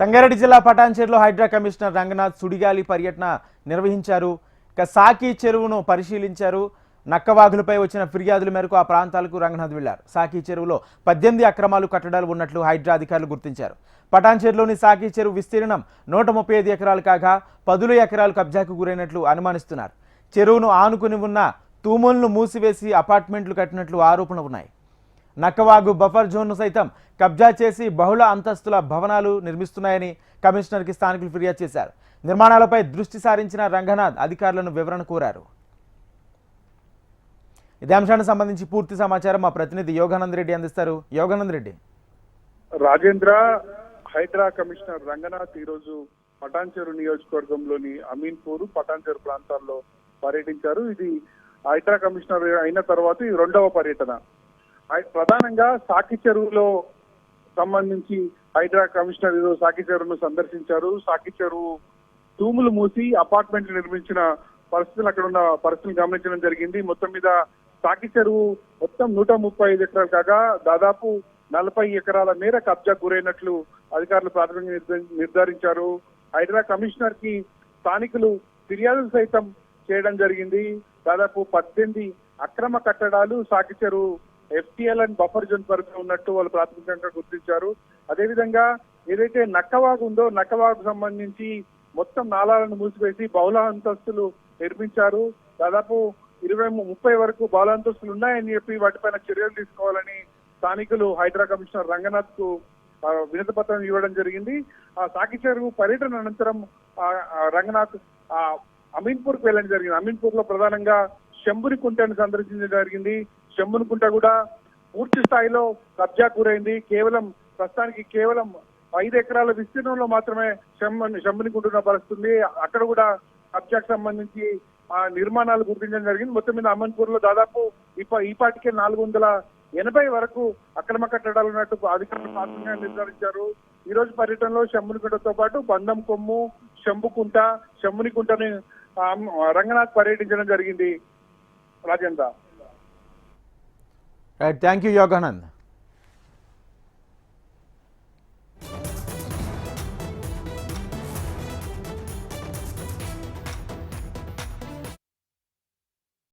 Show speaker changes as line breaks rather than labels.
సంగారెడ్డి జిల్లా పటాన్చేరులో హైడ్రా కమిషనర్ రంగనాథ్ సుడిగాలి పర్యటన నిర్వహించారు. ఇక సాకి చెరువును పరిశీలించారు. నక్కవాగులపై వచ్చిన ఫిర్యాదుల మేరకు ఆ ప్రాంతాలకు రంగనాథ్ వెళ్ళారు. సాకి చెరువులో పద్దెనిమిది అక్రమాలు కట్టడాలు ఉన్నట్లు హైడ్రా అధికారులు గుర్తించారు. పటాన్చేరులోని సాకి చెరువు విస్తీర్ణం నూట ముప్పై ఐదు ఎకరాలు కాగా పదుల ఎకరాలు కబ్జాకు గురైనట్లు అనుమానిస్తున్నారు. చెరువును ఆనుకుని ఉన్న తూములను మూసివేసి అపార్ట్మెంట్లు కట్టినట్లు ఆరోపణలు ఉన్నాయి. నక్కవాగు బఫర్ జోన్ను సైతం కబ్జా చేసి బహుళ అంతస్తుల భవనాలు నిర్మిస్తున్నాయని కమిషనర్కి స్థానికులు ఫిర్యాదు చేశారు. నిర్మాణాలపై దృష్టి సారించిన రంగనాథ్ అధికారులను వివరణ కోరారు. ఇదే అంశానికి సంబంధించి పూర్తి సమాచారం మా ప్రతినిధి యోగానంద్ రెడ్డి అందిస్తారు. యోగానంద్ రెడ్డి.
రాజేంద్ర హైదరా కమిషనర్ రంగనాథ్ ఈ రోజు పటాన్చెరు నియోజకవర్గంలోని అమీన్పూర్ పటాన్చెరు ప్రాంతాల్లో పర్యటించారు. ఇది హైదరా కమిషనర్ అయిన తర్వాత ఈ రెండవ పర్యటన. ప్రధానంగా సాకి చెరువులో సంబంధించి హైడ్రా కమిషనర్ ఈరోజు సాకి చెరువును సందర్శించారు. సాకి చెరువు తూములు మూసి అపార్ట్మెంట్లు నిర్మించిన పరిస్థితులు అక్కడ ఉన్న పరిస్థితులు గమనించడం జరిగింది. మొత్తం మీద సాకి చెరువు మొత్తం నూట ముప్పై ఐదు ఎకరాలు కాగా దాదాపు నలభై ఎకరాల మేర కబ్జా గురైనట్లు అధికారులు ప్రాథమికంగా నిర్ధ- నిర్ధారించారు. హైదరా కమిషనర్కి స్థానికులు ఫిర్యాదులు సైతం చేయడం జరిగింది. దాదాపు పద్దెనిమిది అక్రమ కట్టడాలు సాకి చెరువు ఎఫ్టీఎల్ అండ్ బఫర్ జోన్ పరిధిలో ఉన్నట్టు వాళ్ళు ప్రాథమికంగా గుర్తించారు. అదేవిధంగా ఏదైతే నక్కవాగు ఉందో నక్కవాగు సంబంధించి మొత్తం నాలాలను మూసివేసి బహుళ అంతస్తులు నిర్మించారు. దాదాపు ఇరవై ముప్పై వరకు బహుళ అంతస్తులు ఉన్నాయని చెప్పి వాటిపైన చర్యలు తీసుకోవాలని స్థానికులు హైడ్రా కమిషనర్ రంగనాథ్కు వినతి పత్రం ఇవ్వడం జరిగింది. ఆ సాకి చెరువు పర్యటన అనంతరం రంగనాథ్ ఆ, అమీన్పూర్కు వెళ్ళడం జరిగింది. అమీన్పూర్లో ప్రధానంగా శంభుని కుంటను సందర్శించడం జరిగింది. శంభుని కూడా పూర్తి స్థాయిలో కబ్జా గురైంది. కేవలం ప్రస్తుతానికి కేవలం ఐదు ఎకరాల విస్తీర్ణంలో మాత్రమే చెమ్మని శంభుని పరిస్థితుంది అక్కడ కూడా కబ్జాకు సంబంధించి ఆ నిర్మాణాలు గుర్తించడం జరిగింది. మొత్తం మీద అమన్పూర్లో దాదాపు ఈపాటికే నాలుగు వందల ఎనభై వరకు అక్రమ కట్టడాలు ఉన్నట్టు అధికారులు ప్రాథమికంగా నిర్ధారించారు. ఈ రోజు పర్యటనలో శంభునికుంటతో పాటు బంధం కొమ్ము శంభుకుంట శంభునికుంటని రంగనాథ్ పర్యటించడం జరిగింది. Rajendra.
Right, thank you Yoganand.